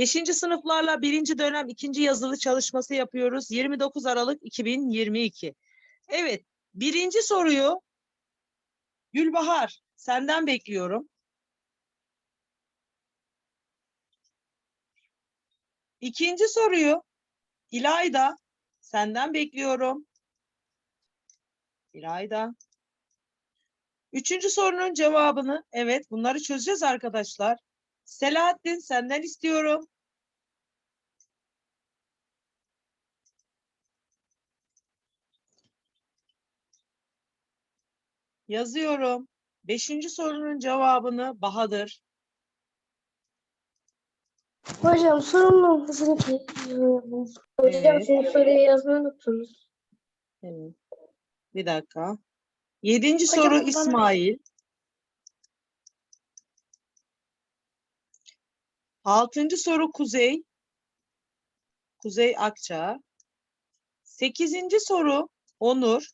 Beşinci sınıflarla birinci dönem ikinci yazılı çalışması yapıyoruz. 29 Aralık 2022. Evet, birinci soruyu Gülbahar senden bekliyorum. İkinci soruyu İlayda senden bekliyorum. İlayda. Üçüncü sorunun cevabını, evet bunları çözeceğiz arkadaşlar. Selahattin senden istiyorum. Yazıyorum. Beşinci sorunun cevabını Bahadır. Hocam sorunun hızını kesiyorsunuz. Hocam Evet. sizin soruyu yazmayı unuttunuz. Evet. Bir dakika. Yedinci Hocam, soru bana- İsmail. Altıncı soru Kuzey. Kuzey Akça. Sekizinci soru Onur.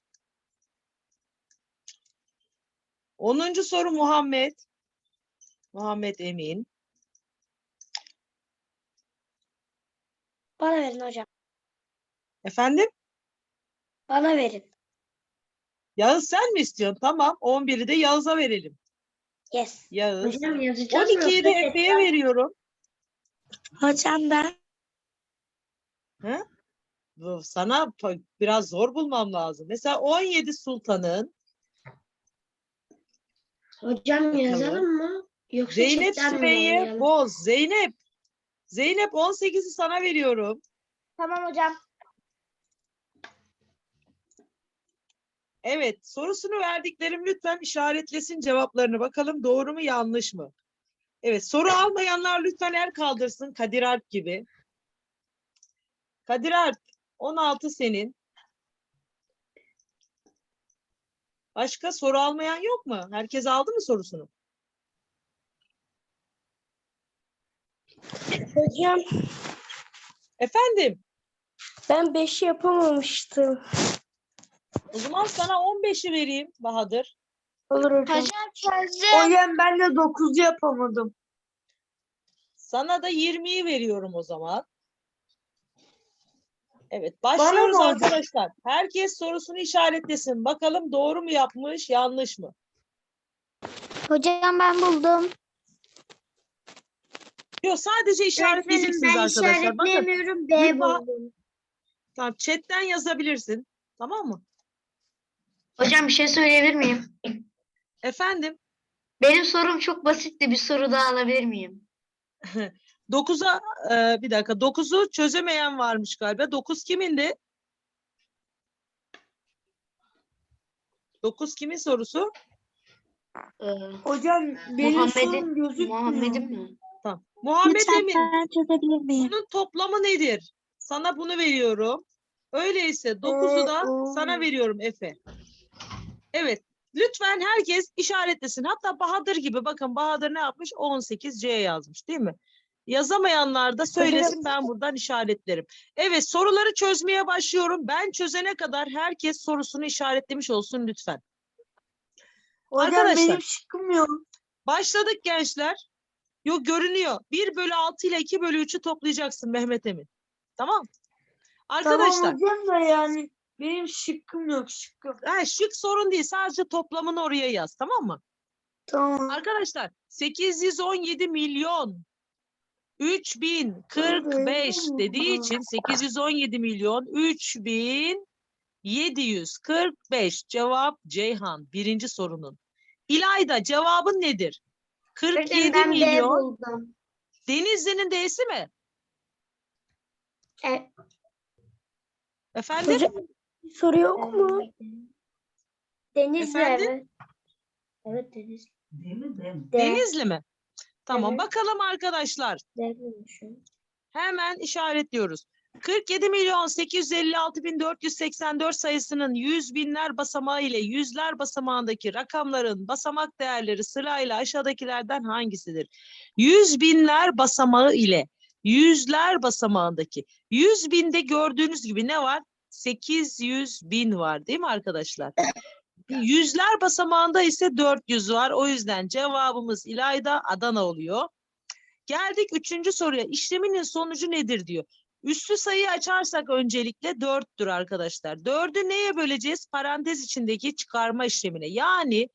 Onuncu soru Muhammed. Muhammed Emin. Bana verin hocam. Efendim? Bana verin. Yağız sen mi istiyorsun? Tamam. 11'i de Yağız'a verelim. Yes. Yağız. Hocam yazacağız 12'yi de Efe'ye veriyorum. Hocam ben. Bu sana pa- biraz zor bulmam lazım. Mesela 17 Sultan'ın Hocam yazalım mı? Yoksa Zeynep chatten mi Sümeyye? Boz. Zeynep. Zeynep 18'i sana veriyorum. Tamam hocam. Evet, sorusunu verdiklerim lütfen işaretlesin cevaplarını. Bakalım doğru mu yanlış mı? Evet, soru almayanlar lütfen el kaldırsın Kadir Alp gibi. Kadir Alp 16 senin. Başka soru almayan yok mu? Herkes aldı mı sorusunu? Hocam Efendim, ben 5 yapamamıştım. o zaman sana 15'i vereyim Bahadır. Olur hocam. Hocam ben de 9 yapamadım. Sana da 20'yi veriyorum o zaman. Evet, başlıyoruz arkadaşlar. Herkes sorusunu işaretlesin. Bakalım doğru mu yapmış, yanlış mı? Hocam ben buldum. Yok, sadece işaretleyeceksiniz arkadaşlar. Bakın, işaretleyemiyorum. B Gülbahar- buldum. tamam, chatten yazabilirsin. Tamam mı? Hocam bir şey söyleyebilir miyim? Efendim, Benim sorum çok basitti. Bir soru daha alabilir miyim? 9'a e, bir dakika, 9'u çözemeyen varmış galiba. 9 kimindi? 9 kimin sorusu? Ee, Hocam benim Muhammed'in- sorum gözükmüyor. Muhammed'in mi? Tamam. Muhammed Emin. ben çözebilir miyim? Bunun toplamı nedir? Sana bunu veriyorum. Öyleyse 9'u da Ee, sana o- veriyorum Efe. Evet. Lütfen herkes işaretlesin. Hatta Bahadır gibi bakın Bahadır ne yapmış? 18C yazmış değil mi? Yazamayanlar da söylesin ben buradan işaretlerim. Evet soruları çözmeye başlıyorum. Ben çözene kadar herkes sorusunu işaretlemiş olsun lütfen. Hocam Arkadaşlar. benim şıkkım yok. Başladık gençler. Yok görünüyor. 1 bölü 6 ile 2 bölü 3'ü toplayacaksın Mehmet Emin. Tamam. Arkadaşlar. Tamam hocam da yani benim şıkkım yok şıkkım. Ha, şık sorun değil. Sadece toplamını oraya yaz. Tamam mı? Tamam. Arkadaşlar 817 milyon 3045 dediği için 817 milyon 3745 cevap Ceyhan birinci sorunun. İlayda cevabın nedir? 47 ben milyon. Denizli'nin D'si mi? E, Efendim? hocam soru yok mu? Denizli Efendim? evet. Evet Denizli. D. Denizli mi? Tamam Evet. bakalım arkadaşlar. Hemen işaretliyoruz. 47 milyon 856 bin 484 sayısının yüz binler basamağı ile yüzler basamağındaki rakamların basamak değerleri sırayla aşağıdakilerden hangisidir? Yüz binler basamağı ile yüzler basamağındaki yüz binde gördüğünüz gibi ne var? 800 bin var değil mi arkadaşlar? Yüzler basamağında ise 400 var. O yüzden cevabımız İlayda Adana oluyor. Geldik üçüncü soruya. İşleminin sonucu nedir diyor. Üstü sayıyı açarsak öncelikle 4'tür arkadaşlar. 4'ü neye böleceğiz? Parantez içindeki çıkarma işlemine. Yani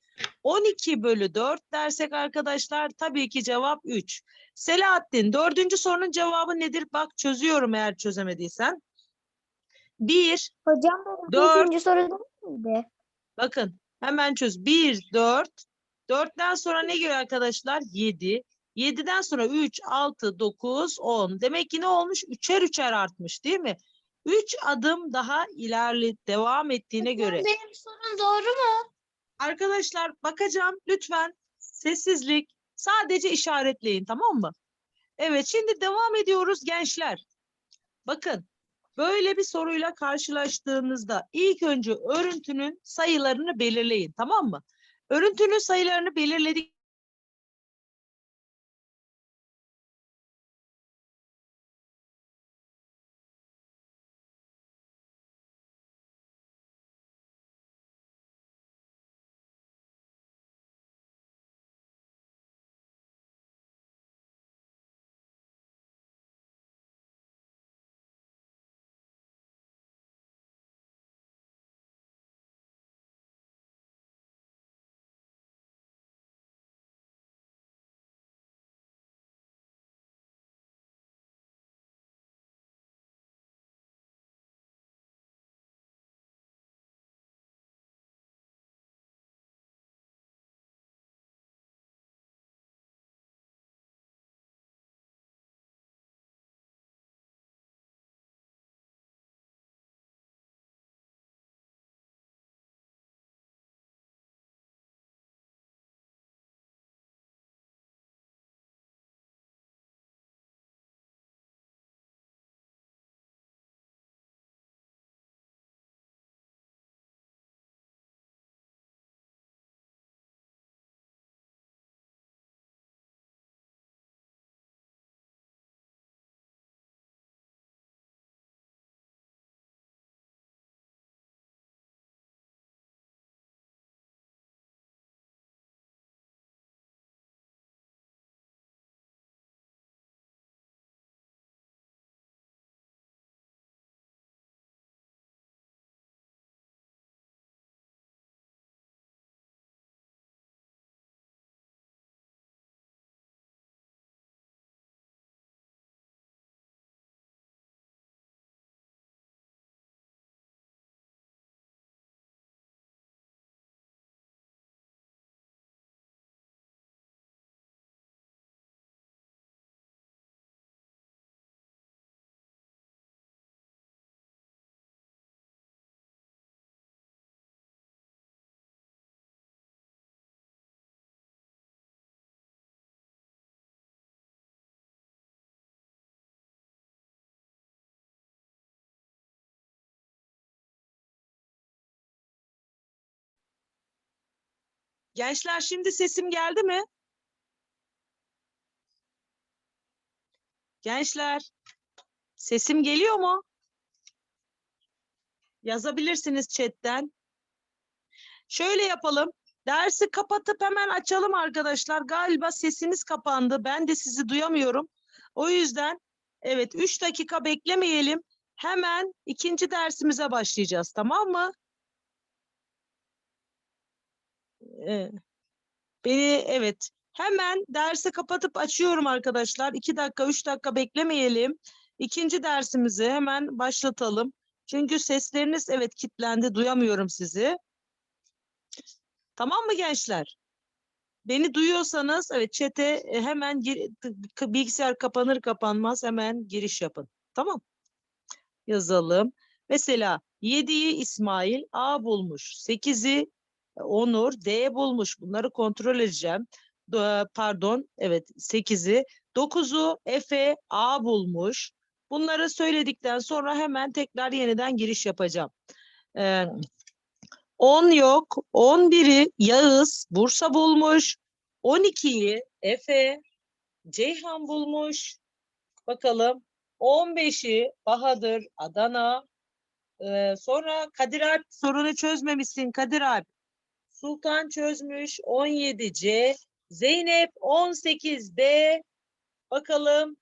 12 bölü 4 dersek arkadaşlar tabii ki cevap 3. Selahattin dördüncü sorunun cevabı nedir? Bak çözüyorum eğer çözemediysen. 1, Hocam bu Dört. miydi? bakın hemen çöz. 1, 4. 4'ten sonra ne geliyor arkadaşlar? 7. 7'den sonra 3, 6, 9, 10. Demek ki ne olmuş? Üçer üçer artmış değil mi? 3 adım daha ilerli devam ettiğine göre. Benim sorum doğru mu? Arkadaşlar bakacağım lütfen sessizlik sadece işaretleyin tamam mı? Evet şimdi devam ediyoruz gençler. Bakın böyle bir soruyla karşılaştığınızda ilk önce örüntünün sayılarını belirleyin tamam mı? Örüntünün sayılarını belirledik. Gençler şimdi sesim geldi mi? Gençler sesim geliyor mu? Yazabilirsiniz chatten. Şöyle yapalım. Dersi kapatıp hemen açalım arkadaşlar. Galiba sesiniz kapandı. Ben de sizi duyamıyorum. O yüzden evet 3 dakika beklemeyelim. Hemen ikinci dersimize başlayacağız. Tamam mı? Beni evet hemen dersi kapatıp açıyorum arkadaşlar. 2 dakika 3 dakika beklemeyelim. İkinci dersimizi hemen başlatalım. Çünkü sesleriniz evet kilitlendi. Duyamıyorum sizi. Tamam mı gençler? Beni duyuyorsanız evet chat'e e, hemen bilgisayar kapanır kapanmaz hemen giriş yapın. Tamam. Yazalım. Mesela 7'yi İsmail A bulmuş. 8'i Onur D bulmuş. Bunları kontrol edeceğim. Do- Pardon, evet 8'i. 9'u Efe A bulmuş. Bunları söyledikten sonra hemen tekrar yeniden giriş yapacağım. Ee, 10 yok. 11'i Yağız Bursa bulmuş. 12'yi Efe Ceyhan bulmuş. Bakalım. 15'i Bahadır Adana. Ee, sonra Kadir Alp sorunu çözmemişsin Kadir Alp. Sultan çözmüş 17C. Zeynep 18B. Bakalım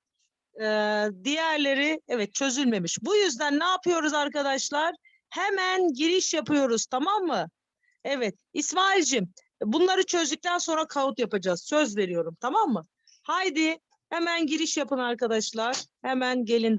eee, diğerleri evet çözülmemiş. Bu yüzden ne yapıyoruz arkadaşlar? Hemen giriş yapıyoruz tamam mı? Evet İsmail'cim bunları çözdükten sonra kağıt yapacağız. Söz veriyorum tamam mı? Haydi hemen giriş yapın arkadaşlar. Hemen gelin